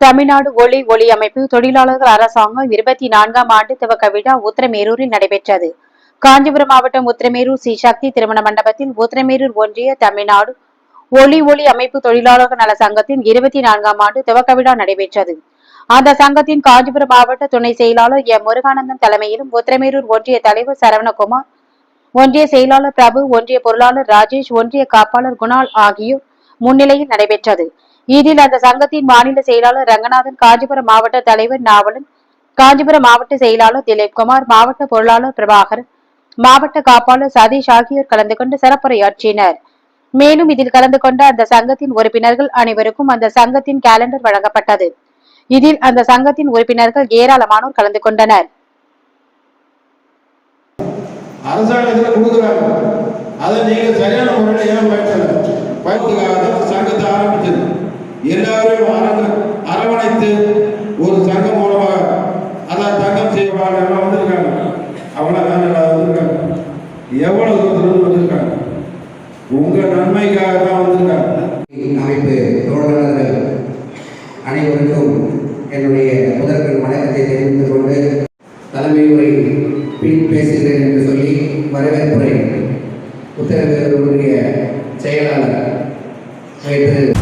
தமிழ்நாடு ஒளி ஒளி அமைப்பு தொழிலாளர்கள் அரசாங்கம் இருபத்தி நான்காம் ஆண்டு துவக்க விழா உத்திரமேரூரில் நடைபெற்றது. காஞ்சிபுரம் மாவட்டம் உத்திரமேரூர் ஸ்ரீ சக்தி திருமண மண்டபத்தில் உத்திரமேரூர் ஒன்றிய தமிழ்நாடு ஒளி ஒளி அமைப்பு தொழிலாளர்கள் நல சங்கத்தின் இருபத்தி நான்காம் ஆண்டு துவக்க விழா நடைபெற்றது. அந்த சங்கத்தின் காஞ்சிபுரம் மாவட்ட துணை செயலாளர் எம் முருகானந்தம் தலைமையிலும் உத்திரமேரூர் ஒன்றிய தலைவர் சரவணகுமார் ஒன்றிய செயலாளர் பிரபு ஒன்றிய பொருளாளர் ராஜேஷ் ஒன்றிய காப்பாளர் குணால் ஆகியோர் முன்னிலையில் நடைபெற்றது. இதில் அந்த சங்கத்தின் மாநில செயலாளர் ரங்கநாதன் காஞ்சிபுரம் மாவட்ட தலைவர் நாவலன் காஞ்சிபுரம் மாவட்ட செயலாளர் திலீப்குமார் மாவட்ட பொருளாளர் பிரபாகர் மாவட்ட காப்பாளர் சதீஷ் ஆகியோர் கலந்து கொண்டு சிறப்புரையாற்றினர். மேலும் இதில் கலந்து கொண்ட அந்த சங்கத்தின் உறுப்பினர்கள் அனைவருக்கும் அந்த சங்கத்தின் கேலண்டர் வழங்கப்பட்டது. இதில் அந்த சங்கத்தின் உறுப்பினர்கள் ஏராளமானோர் கலந்து கொண்டனர். அரசாங்கத்தில் கொடுக்குறாங்க. அதை நீங்க சரியான முறையில் ஏன் பயப்படல பயத்துக்காக எல்லாரையும் அரவணைத்து ஒரு சங்கம் மூலமாக அதான் தங்கம் செய்வாங்க எல்லாம் வந்திருக்காங்க. அவ்வளோ வேலை வந்திருக்காங்க. எவ்வளோ தூரத்துலேருந்து வந்திருக்காங்க? உங்கள் நன்மைக்காக தான் வந்திருக்காங்க. அமைப்பு தோழர்கள் அனைவருக்கும் என்னுடைய முதல்வர் வணக்கத்தை தெரிவித்துக் கொண்டு தலைமை உரை பின் பேசுகிறேன் என்று சொல்லி வரவேற்புரை உத்தரவினுடைய செயலாளர் திரு